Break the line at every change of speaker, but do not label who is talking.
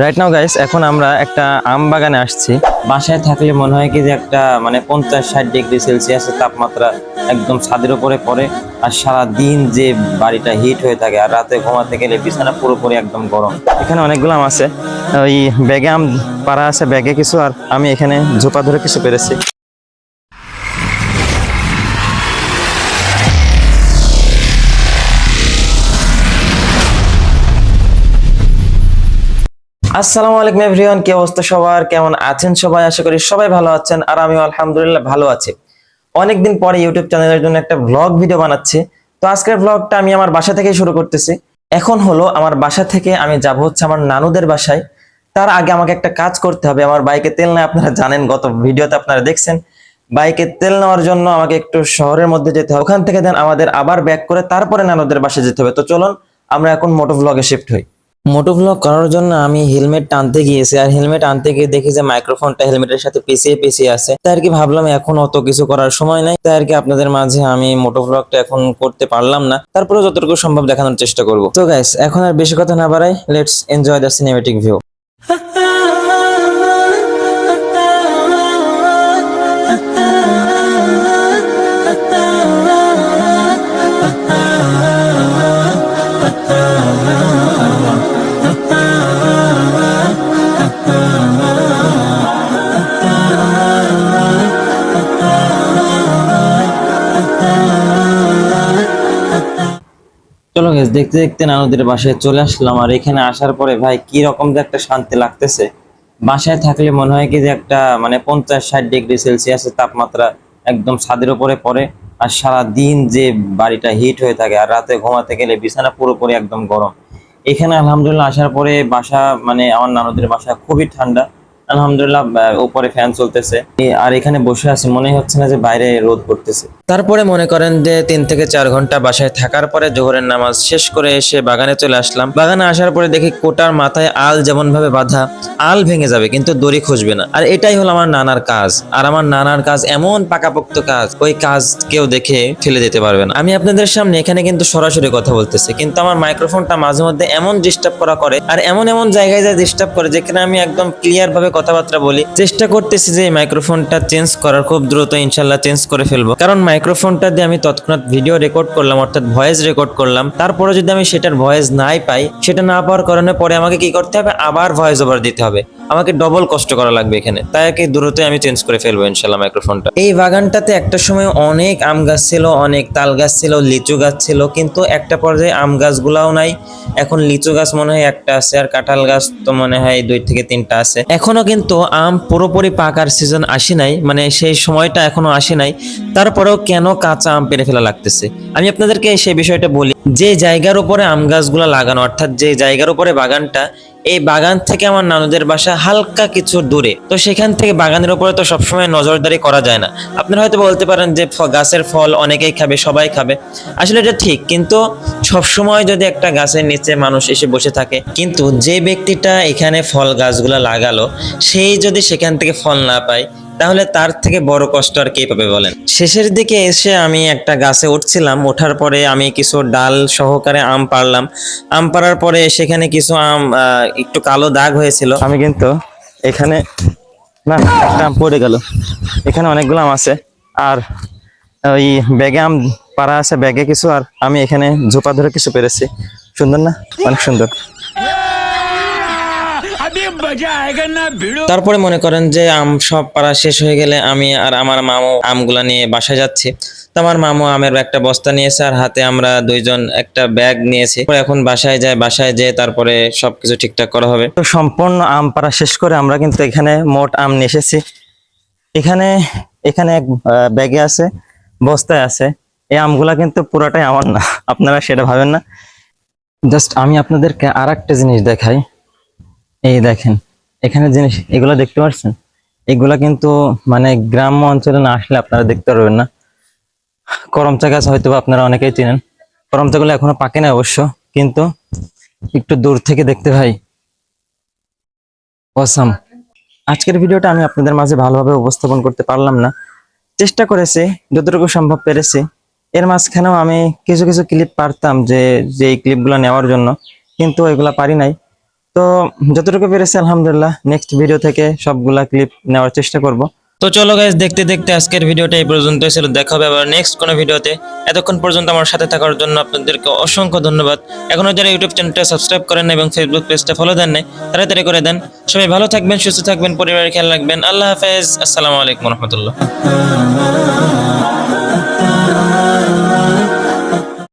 Right now guys এখন আমরা একটা আম বাগানে আসছি। বাসায় থাকলে মনে হয় কি যে একটা মানে পঞ্চাশ ষাট ডিগ্রি সেলসিয়াসের তাপমাত্রা একদম ছাদের উপরে পড়ে আর সারা দিন যে বাড়িটা হিট হয়ে থাকে আর রাতে ঘুমাতে গেলে বিছানা পুরোপুরি একদম গরম। এখানে অনেকগুলো আম আছে। ওই ব্যাগে আম পাড়া আছে, ব্যাগে কিছু, আর আমি এখানে ঝোপা ধরে কিছু পেরেছি। আসসালামু আলাইকুম এভরিওয়ান, কি অবস্থা সবার? কেমন আছেন সবাই? আশা করি সবাই ভালো আছেন আর আমি আলহামদুলিল্লাহ ভালো আছি। অনেকদিন পরে ইউটিউব চ্যানেলের জন্য একটা ব্লগ ভিডিও বানাচ্ছি। তো আজকের ব্লগটা আমি আমার বাসা থেকেই শুরু করতেছি। এখন হলো আমার বাসা থেকে আমি যাব হচ্ছে আমার নানুদের বাসায়। তার আগে আমাকে একটা কাজ করতে হবে। আমার বাইকে তেল নেই আপনারা জানেন, গত ভিডিওতে আপনারা দেখছেন। বাইকে তেল নেওয়ার জন্য আমাকে একটু শহরের মধ্যে যেতে হবে ওখান থেকে দেন আমাদের আবার ব্যাক করে তারপরে নানুদের বাসায় যেতে হবে। তো চলুন, আমরা এখন মোটো ব্লগে শিফট হই। মোটো ভ্লগ করার জন্য আমি হেলমেট টানতে গিয়েছি, আর হেলমেট আনতে গিয়ে দেখি যে মাইক্রোফোনটা হেলমেটের সাথে পেছিয়ে পেছিয়ে আছে। তাই আর কি ভাবলাম, এখন অত কিছু করার সময় নাই। তাই আর কি আপনাদের মাঝে আমি মোটো ভ্লগটা এখন করতে পারলাম না। তারপরে যতটুকু সম্ভব দেখানোর চেষ্টা করব। তো গাইস এখন আর বেশি কথা না বাড়াই let's enjoy the cinematic view গেছ দেখতে দেখতে নানুদের বাসায় চলে আসলাম, আর এখানে আসার পরে ভাই কি রকম যে একটা শান্তি লাগতেছে। বাসায় থাকলে মনে হয় কি যে একটা মানে পঞ্চাশ ষাট ডিগ্রি সেলসিয়াসের তাপমাত্রা একদম ছাদের উপরে পড়ে, আর সারা দিন যে বাড়িটা হিট হয়ে থাকে, আর রাতে ঘুমাতে গেলে বিছানা পুরোপুরি একদম গরম। এখানে আলহামদুলিল্লাহ আসার পরে বাসা মানে আমার নানুদের বাসা খুবই ঠান্ডা। আলহামদুলিল্লাহ উপরে ফ্যান চলতেছে। আর এখানে বসে আছি, মনে হচ্ছে না যে বাইরে রোদ পড়তেছে। তারপরে মনে করেন যে তিন থেকে চার ঘণ্টা বাসায় থাকার পরে জোহরের নামাজ শেষ করে এসে বাগানে চলে আসলাম। বাগানে আসার পরে দেখি কোটার মাথায় আল যেমন ভাবে বাঁধা, আল ভেঙে যাবে, কিন্তু দড়ি খুঁজবে না। আর এটাই হলো আমার নানার কাজ। আর আমার নানার কাজ এমন পাকাপোক্ত কাজ, ওই কাজ কেউ দেখে ফেলে দিতে পারবে না। আমি আপনাদের সামনে এখানে কিন্তু সরাসরি কথা বলতেছি, কিন্তু আমার মাইক্রোফোনটা মাঝে মধ্যে এমন ডিস্টার্ব করা করে, আর এমন এমন জায়গায় যায় ডিস্টার্ব করে, যেখানে আমি একদম ক্লিয়ার ভাবে কথাবার্তা বলি। চেষ্টা করতেছি যে এই মাইক্রোফোনটা চেঞ্জ করার, খুব দ্রুত ইনশাল্লাহ চেঞ্জ করে ফেলব। কারণ মাইক্রোফোনটা দিয়ে আমি তৎক্ষণাৎ ভিডিও রেকর্ড করলাম, অর্থাৎ ভয়েস রেকর্ড করলাম। তারপরে যদি আমি সেটার ভয়েস নাই পাই, সেটা না পাওয়ার কারণে পরে আমাকে কি করতে হবে? আবার ভয়েস ওভার দিতে হবে। আমাকে ডবল কষ্ট করা লাগবে এখানে। তাই আর কি দ্রুতই আমি চেঞ্জ করে ফেলব ইনশাল্লাহ মাইক্রোফোনটা এই বাগানটাতে একটা সময় অনেক আম গাছ ছিল, অনেক তাল গাছ ছিল, লিচু গাছ ছিল, কিন্তু একটা পর্যায়ে আম গাছগুলাও নাই। এখন লিচু গাছ মনে হয় একটা আছে, আর কাঁঠাল গাছ তো মনে হয় দুই থেকে তিনটা আছে। এখনও কিন্তু আম পুরোপুরি পাকার সিজন আসে নাই মানে সেই সময়টা এখনও আসে নাই। তারপরেও কেন কাঁচা আম পেরে ফেলা লাগতেছে? আমি আপনাদেরকে সেই বিষয়টা বলি। যে জায়গার উপরে আম গাছগুলো লাগানো, অর্থাৎ যে জায়গার উপরে বাগানটা এই বাগান থেকে আমার নানুদের বাসা হালকা কিছু দূরে। তো সেখান থেকে বাগানের উপরে তো সবসময় নজরদারি করা যায় না। আপনারা হয়তো বলতে পারেন যে গাছের ফল অনেকেই খাবে, সবাই খাবে। আসলে এটা ঠিক, কিন্তু সবসময় যদি একটা গাছের নিচে মানুষ এসে বসে থাকে, কিন্তু যে ব্যক্তিটা এখানে ফল গাছগুলো লাগালো, সেই যদি সেখান থেকে ফল না পায় তাহলে তার থেকে বড় কষ্ট আর কে পাবে বলেন? শেষের দিকে এসে আমি একটা গাছে উঠছিলাম, ওঠার পরে আমি কিছু ডাল সহকারে আম পারলাম আম পাড়ার পরে সেখানে কিছু আম একটু কালো দাগ হয়েছিল। আমি কিন্তু এখানে, না, একটা আম পড়ে গেল। এখানে অনেকগুলো আম আছে। আর ওই ব্যাগে আম পাড়া আছে, ব্যাগে কিছু, আর আমি এখানে ঝোপা ধরে কিছু পেরেছি। সুন্দর না? অনেক সুন্দর। তারপরে মনে করেন যে আম সব পাড়া শেষ হয়ে গেলে আমি আর আমার মামু আমগুলা নিয়ে বাসায় যাচ্ছি। তো আমার মামু আমের একটা বস্তা নিয়েছে আর হাতে আমরা দুইজন একটা ব্যাগ নিয়েছি। এখন বাসায় যায়, বাসায় যেয়ে তারপরে সবকিছু ঠিকঠাক করা হবে। তো সম্পূর্ণ আম পাড়া শেষ করে আমরা কিন্তু এখানে মোট আম নিয়ে এসেছি। এখানে এখানে এক ব্যাগে আছে, বস্তায় আছে। এই আমগুলা কিন্তু পুরাটাই আমার না। আপনারা সেটা ভাবেন না। জাস্ট আমি আপনাদেরকে আর একটা জিনিস দেখাই। এই দেখেন, এখানে জিনিস, এগুলো দেখতে পাচ্ছেন এগুলা কিন্তু মানে গ্রাম্য অঞ্চলে না আসলে আপনারা দেখতে পারবেন না। করমচা গাছ হয়তো আপনারা অনেকেই চিনেন। করমচা গুলো এখনও পাকে না অবশ্য, কিন্তু একটু দূর থেকে দেখতে ভাই। অসাম আজকের ভিডিওটা আমি আপনাদের মাঝে ভালোভাবে উপস্থাপন করতে পারলাম না। চেষ্টা করেছি, যতটুকু সম্ভব পেরেছি। এর মাঝখানেও আমি কিছু কিছু ক্লিপ পারতাম যে যে ক্লিপগুলো নেওয়ার জন্য, কিন্তু এগুলা পারি নাই। তো যতটুকু পেরেছি, আলহামদুলিল্লাহ নেক্সট ভিডিও থেকে সবগুলা ক্লিপ নেওয়ার চেষ্টা করব। তো চলো গাইজ দেখতে দেখতে আজকের ভিডিওটা এই পর্যন্ত ছিল। দেখা হবে আবার নেক্সট কোনো ভিডিওতে এতক্ষণ পর্যন্ত আমার সাথে থাকার জন্য আপনাদেরকে অসংখ্য ধন্যবাদ। এখনও যারা ইউটিউব চ্যানেলটা সাবস্ক্রাইব করেন না এবং ফেসবুক পেজটা ফলো দেন নাই, তাড়াতাড়ি করে দেন। সবাই ভালো থাকবেন, সুস্থ থাকবেন, পরিবারের খেয়াল রাখবেন। আল্লাহ হাফেজ। আসসালামু আলাইকুম রহমতুল্লাহ।